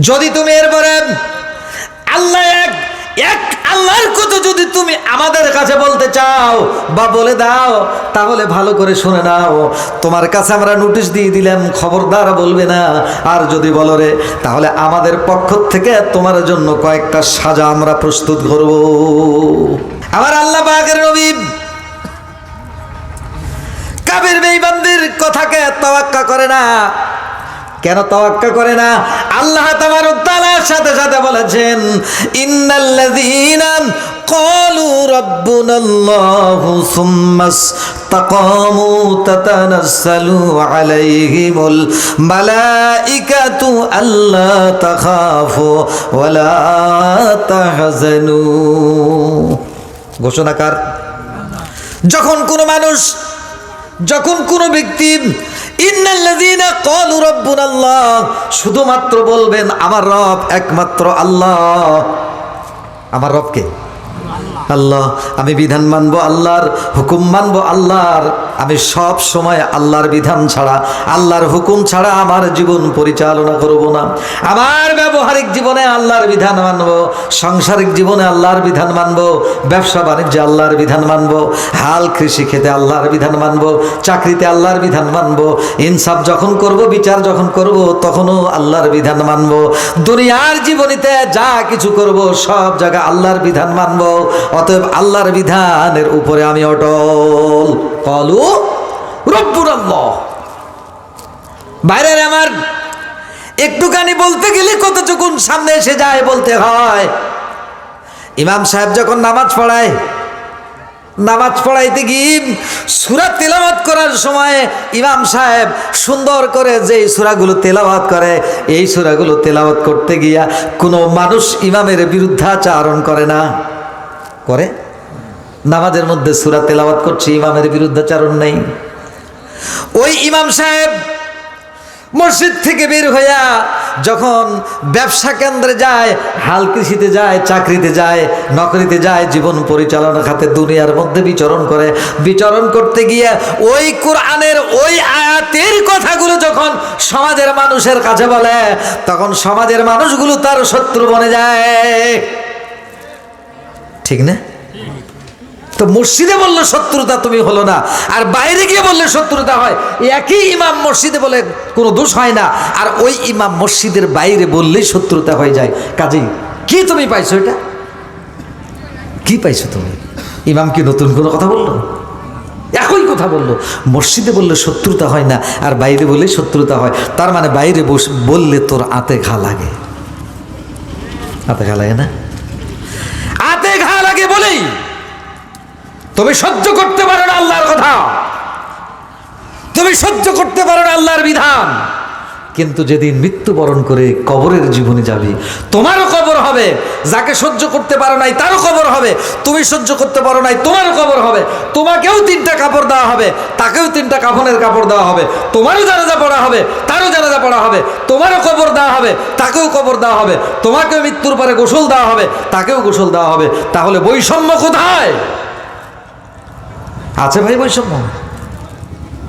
যদি তুমি এরপরে আল্লাহ এক এক আল্লাহর কথা যদি তুমি আমাদের কাছে বলতে চাও বা বলে দাও, তাহলে ভালো করে শুনে নাও। তোমার কাছে আমরা নোটিশ দিয়ে দিলাম, খবরদার বলবে না। আর যদি বলো রে, তাহলে আমাদের পক্ষ থেকে তোমার জন্য কয়েকটা সাজা আমরা প্রস্তুত করব। আমার আল্লাহ পাকের নবী কাবির বেঈমানদের কথাকে তাওয়াক্কা করে না। কেন তাওয়াক্কা করে না? আল্লাহ তাবারক তাআলার সাথে সাথে বলেছেন, ইন্নাল্লাযীনা ক্বালু রাব্বুনাল্লাহু সুম্মা ইসতাকামু তাতানাসসালু আলাইহিমুল মালাইকাতু আল্লা তাখাফু ওয়ালা তাহজানু। ঘোষণাকার যখন কোনো মানুষ, যখন কোনো ব্যক্তি শুধুমাত্র বলবেন আমার রব একমাত্র আল্লাহ। আমার রবকে আল্লাহ, আমি বিধান মানবো আল্লাহর, হুকুম মানবো আল্লাহর। আমি সব সময় আল্লাহর বিধান ছাড়া, আল্লাহর হুকুম ছাড়া আমার জীবন পরিচালনা করব না। আমার ব্যবহারিক জীবনে আল্লাহর বিধান মানব, সাংসারিক জীবনে আল্লাহর বিধান মানব, ব্যবসা বাণিজ্যে আল্লাহর বিধান মানব, হাল কৃষি খেতে আল্লাহর বিধান মানব, চাকরিতে আল্লাহর বিধান মানব, ইনসাফ যখন করব, বিচার যখন করব, তখনও আল্লাহর বিধান মানব। দুনিয়ার জীবনীতে যা কিছু করব, সব জায়গায় আল্লাহর বিধান মানবো। অতএব আল্লাহর বিধানের উপরে আমি অটল। কলু রব্বুর বাইরের আমার একটুখানি বলতে গেলে কতটুকুন সামনে এসে যায় বলতে হয়। ইমাম সাহেব যখন নামাজ পড়ায়, নামাজ পড়াইতে গিয়ে সুরা তেলাওয়াত করার সময় ইমাম সাহেব সুন্দর করে যে সুরাগুলো তেলাওয়াত করে, এই সুরাগুলো তেলাওয়াত করতে গিয়া কোনো মানুষ ইমামের বিরুদ্ধাচারণ করে না। করে। নামাজের মধ্যে সুরা তেলাওয়াত করছে, ইমামের বিরুদ্ধাচারণ নেই। ওই ইমাম সাহেব মসজিদ থেকে বের হইয়া যখন ব্যবসা কেন্দ্রে যায়, হাল কৃষিতে যায়, চাকরিতে যায়, নকরিতে যায়, জীবন পরিচালনা খাতে দুনিয়ার মধ্যে বিচরণ করে, বিচরণ করতে গিয়ে ওই কোরআনের ওই আয়াতের কথাগুলো যখন সমাজের মানুষের কাছে বলে, তখন সমাজের মানুষগুলো তার শত্রু বনে যায়। ঠিক না? তো মসজিদে বললে শত্রুতা তুমি হলো না। আর বাইরে গিয়ে বললে শত্রুতা হয়, একই ইমাম মসজিদে বলে কোনো দোষ হয় না। আর ওই ইমাম মসজিদের বাইরে বললেই শত্রুতা হয়ে যায়। কাজেই, কি তুমি পাইছো এটা? কি পাইছো তুমি? ইমাম কি নতুন কোনো কথা বলল? একই কথা বলল। মসজিদে বললে শত্রুতা হয় না, আর বাইরে বললে শত্রুতা হয়। তার মানে বাইরে বস বললে তোর আতে ঘা লাগে। আতে ঘা লাগে না? লাগে বলেই, তুমি সহ্য করতে পারো না আল্লাহর কথা। তুমি সহ্য করতে পারো না আল্লাহর বিধান। কিন্তু যেদিন মৃত্যুবরণ করে কবরের জীবনে যাবে, তোমারও কবর হবে। যাকে সহ্য করতে পারো নাই, তারও কবর হবে। তুমি সহ্য করতে পারো নাই, তোমারও কবর হবে। তোমাকেও তিনটা কাপড় দেওয়া হবে, তাকেও তিনটা কাফনের কাপড় দেওয়া হবে। তোমারও জানাজা পড়া হবে, তারও জানাজা পড়া হবে। তোমারও কবর দেওয়া হবে, তাকেও কবর দেওয়া হবে। তোমাকেও মৃত্যুর পরে গোসল দেওয়া হবে, তাকেও গোসল দেওয়া হবে। তাহলে বৈষম্য কোথায়? আছে ভাই বৈষম্য?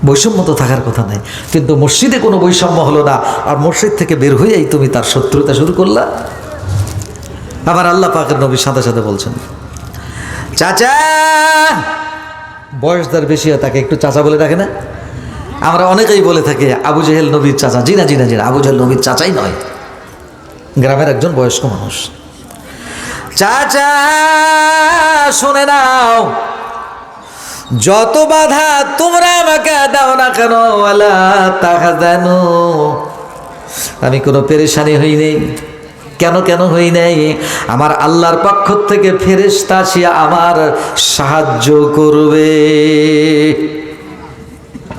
বৈষম্য তো থাকার কথা নাই। কিন্তু মসজিদে কোনো বৈষম্য হলো না। আর মসজিদ থেকে বের হয়েই তুমি তার শত্রুতা শুরু করলা। আবার আল্লাহ পাকের নবীর সাথে সাথে বলছেন, চাচা, বয়স তার বেশি তাকে একটু চাচা বলে ডাকে না? আমরা অনেকেই বলে থাকি, আবু জেহেল নবীর চাচা, জিনা জিনা জিনা, আবু জেহেল নবীর চাচাই নয়। গ্রামের একজন বয়স্ক মানুষ। চাচা, শুনে নাও যত বাধা তোমরা আমাকে দাও না কেন? তাহা জানো। আমি কোনো পেরেশানি হই নেই। কেন কেন হই নাই? আমার আল্লাহর পক্ষ থেকে ফেরেশতা আসিয়া আমার সাহায্য করবে।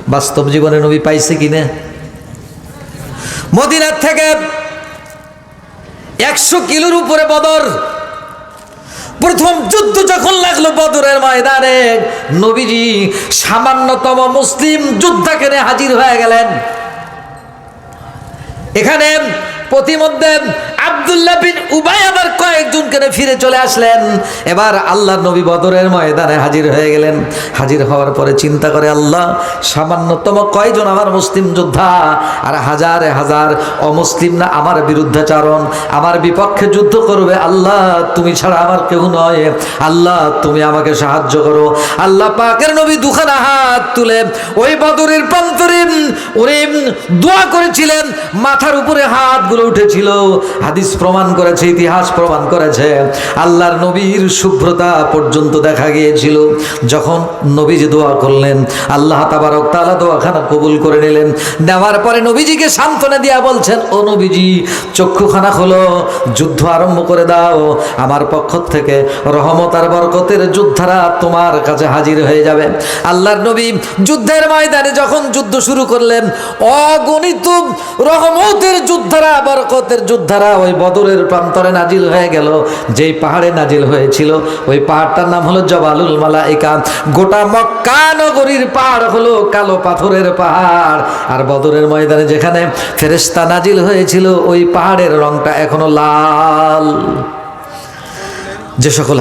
বাস্তব জীবনে নবী পাইছে কিনা? মদিনার থেকে একশো কিলোর উপরে বদর প্রথম যুদ্ধ যখন লাগল বদরের ময়দানে, নবীজি সামান্যতম মুসলিম যোদ্ধাকে হাজির হয়ে গেলেন। এখানে প্রতিমধ্যে আব্দুল্লাহ বিন উবাই আবার কয়েকজনকে নিয়ে ফিরে চলে আসলেন। এবার আল্লাহ নবী বদরের ময়দানে হাজির হয়ে গেলেন। হাজির হওয়ার পরে চিন্তা করে, আল্লাহ, সামান্যতম কয়জন আমার মুসলিম যোদ্ধা আর হাজারে হাজার অমুসলিম না আমার বিরুদ্ধাচারণ, আমার বিপক্ষে যুদ্ধ করবে। আল্লাহ, তুমি ছাড়া আমার কেউ নয়। আল্লাহ, তুমি আমাকে সাহায্য করো। আল্লাহ পাকের নবী দুখানা হাত তুলে ওই বদরের প্রান্তরে ওরে দোয়া করেছিলেন। মাথার উপরে হাতগুলো উঠেছিল। হাদিস প্রমাণ করেছে, ইতিহাস প্রমাণ করেছে। আল্লাহর নবীর শুভ্রতা পর্যন্ত দেখা গিয়েছিল। যখন নবীজি দোয়া করলেন, আল্লাহ তাবারক তাআলা দোয়াখানা কবুল করে নিলেন। নেওয়ার পরে নবীজিকে সান্ত্বনা দিয়া বলছেন, ও নবীজি, চক্ষুখানা খোলো, যুদ্ধ আরম্ভ করে দাও। আমার পক্ষ থেকে রহমত আর বরকতের যোদ্ধারা তোমার কাছে হাজির হয়ে যাবে। আল্লাহর নবী যুদ্ধের ময়দানে যখন যুদ্ধ শুরু করলেন, অগণিত রহমতের যোদ্ধারা, বরকতের যোদ্ধারা ওই বদরের প্রান্তরে নাজিল হয়ে গেল। যেই পাহাড়ে নাজিল হয়েছিল, ওই পাহাড়টার নাম হলো জবালুল মালাইকা। গোটা মক্কা নগরীর পাহাড় হলো কালো পাথরের পাহাড়। আর বদরের ময়দানে যেখানে ফেরেস্তা নাজিল হয়েছিল, ওই পাহাড়ের রংটা এখনও লাল। যে সকল